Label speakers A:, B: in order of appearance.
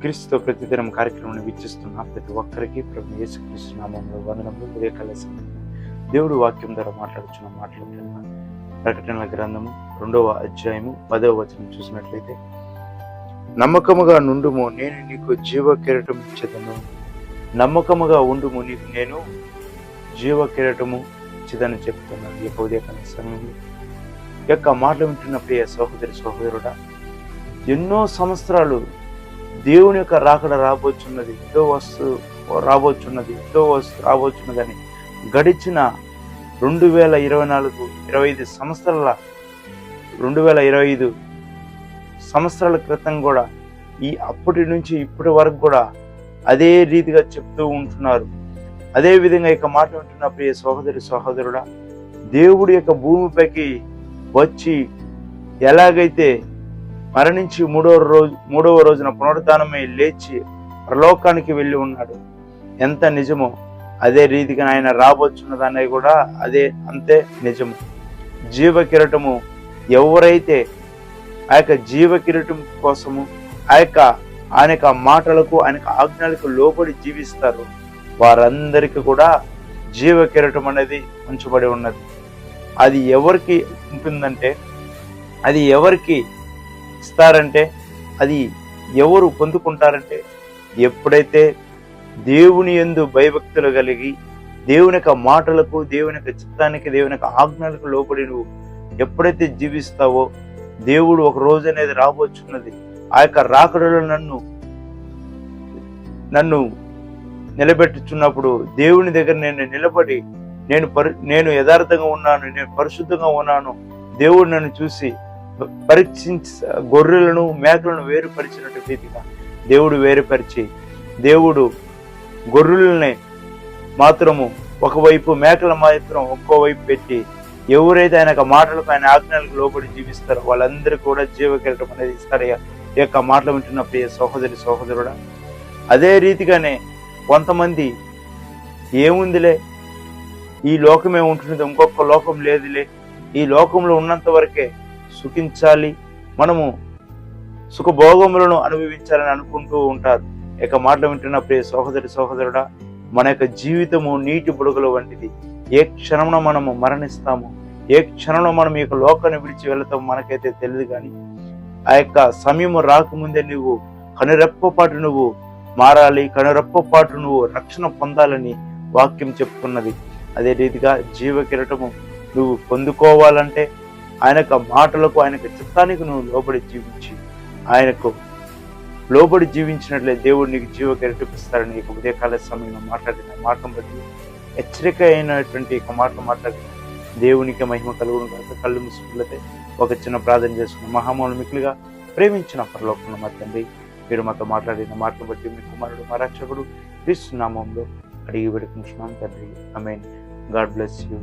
A: క్రీస్తుతో ప్రతిదినం కార్యక్రమాన్ని వీక్షిస్తున్న ప్రతి ఒక్కరికి ప్రభు యేసుక్రీస్తు నామంలో వందనములు ఉదయకాల దేవుడు వాక్యం ద్వారా మాట్లాడుచున్న మాటలు ప్రకటనల గ్రంథము రెండవ అధ్యాయము పదవ వచనం చూసినట్లయితే నమ్మకముగా నుండుము నేను నీకు జీవ కిరటం ఇచ్చేదను. నమ్మకముగా ఉండుము నీకు నేను జీవ కిరటము ఇచ్చేదని చెప్తున్నాను. ఈ యొక్క ఉదయకాల సమయంలో యొక్క మాటలు వింటున్న ప్రియ సహోదరి సహోదరుడా ఎన్నో సంవత్సరాలు దేవుని యొక్క రాకడ రాబోచున్నది ఎంతో వస్తు రాబోచున్నది ఎంతో వస్తు రాబోచున్నదని గడిచిన రెండు వేల ఇరవై నాలుగు ఇరవై ఐదు సంవత్సరాల రెండు వేల ఇరవై ఐదు సంవత్సరాల క్రితం కూడా ఈ అప్పటి నుంచి ఇప్పటి వరకు కూడా అదే రీతిగా చెప్తూ ఉంటున్నారు. అదే విధంగా ఇక మాట ఉంటున్న ప్రియ సహోదరి సహోదరుడా దేవుడి యొక్క భూమిపైకి వచ్చి ఎలాగైతే మరణించి మూడవ రోజు మూడవ రోజున పునరుద్ధానమై లేచి పరలోకానికి వెళ్ళి ఉన్నాడు. ఎంత నిజమో అదే రీతిగా ఆయన రాబోచున్నదనే కూడా అదే అంతే నిజము. జీవ కిరటము ఎవరైతే ఆ యొక్క జీవ కిరటం కోసము ఆ యొక్క ఆయన యొక్క మాటలకు ఆయన ఆజ్ఞలకు లోబడి జీవిస్తారు వారందరికీ కూడా జీవ కిరటం అనేది ఉంచబడి ఉన్నది. అది ఎవరికి ఉంటుందంటే అది ఎవరికి ఇస్తారంటే అది ఎవరు పొందుకుంటారంటే ఎప్పుడైతే దేవుని ఎందు భయభక్తులు కలిగి దేవుని యొక్క మాటలకు దేవుని యొక్క చిత్తానికి దేవుని యొక్క ఆజ్ఞలకు లోబడి నువ్వు ఎప్పుడైతే జీవిస్తావో దేవుడు ఒక రోజు అనేది రాబోచున్నది. ఆ యొక్క రాకడలో నన్ను నన్ను నిలబెట్టుచున్నప్పుడు దేవుని దగ్గర నేను నిలబడి నేను పరి నేను యథార్థంగా ఉన్నాను నేను పరిశుద్ధంగా ఉన్నాను. దేవుడు నన్ను చూసి పరీక్షించ గొర్రెలను మేకలను వేరుపరిచినట్టు రీతిగా దేవుడు వేరుపరిచి దేవుడు గొర్రెలని మాత్రము ఒకవైపు మేకల మాత్రం ఒక్కోవైపు పెట్టి ఎవరైతే ఆయన యొక్క మాటలకు ఆయన ఆజ్ఞలకు లోబడి జీవిస్తారో వాళ్ళందరూ కూడా జీవకిరటం అనేది ఇస్తారయ్యా ఈ యొక్క మాటలు వింటున్న ప్రియ సహోదరి సహోదరుడా అదే రీతిగానే కొంతమంది ఏముందిలే? ఈ లోకమే ఉంటున్నది ఇంకొక లోకం లేదులే. ఈ లోకంలో ఉన్నంత వరకే సుఖించాలి. మనము సుఖభోగములను అనుభవించాలని అనుకుంటూ ఉంటారు. ఇక మాటలు వింటున్న ప్రియ సహోదరి సహోదరుడా మన యొక్క జీవితము నీటి బుడగల వంటిది. ఏ క్షణమున మనము మరణిస్తాము? ఏ క్షణంలో మనం ఈ యొక్క లోకాన్ని విడిచి వెళ్తాం మనకైతే తెలియదు కానీ ఆ యొక్క సమయము రాకముందే నువ్వు కనురెప్పపాటు నువ్వు మారాలి. కనురెప్పపాటు నువ్వు రక్షణ పొందాలని వాక్యం చెప్తున్నది. అదే రీతిగా జీవ కిరటము నువ్వు పొందుకోవాలంటే ఆయన యొక్క మాటలకు ఆయన యొక్క చిత్తానికి నువ్వు లోబడి జీవించి ఆయనకు లోబడి జీవించినట్లే దేవుడు నీకు జీవ కిరటిపిస్తాడని ఈ ఉదయకాల సమయంలో మాట్లాడిన మాటను బట్టి హెచ్చరిక అయినటువంటి ఒక మాట మాట్లాడిన దేవునికి మహిమ కలుగును కాక కళ్ళు మూసుకులతే ఒక చిన్న ప్రార్థన చేసుకున్న మహామౌలు మిక్కులుగా ప్రేమించిన పరలోకంలో మా తండ్రి మీరు మాతో మాట్లాడిన మాటను బట్టి మీ కుమారుడు మా రక్షకుడు క్రీస్తు నామంలో అడిగి పెడుకుంటున్నాం తండ్రి. Amen God bless you.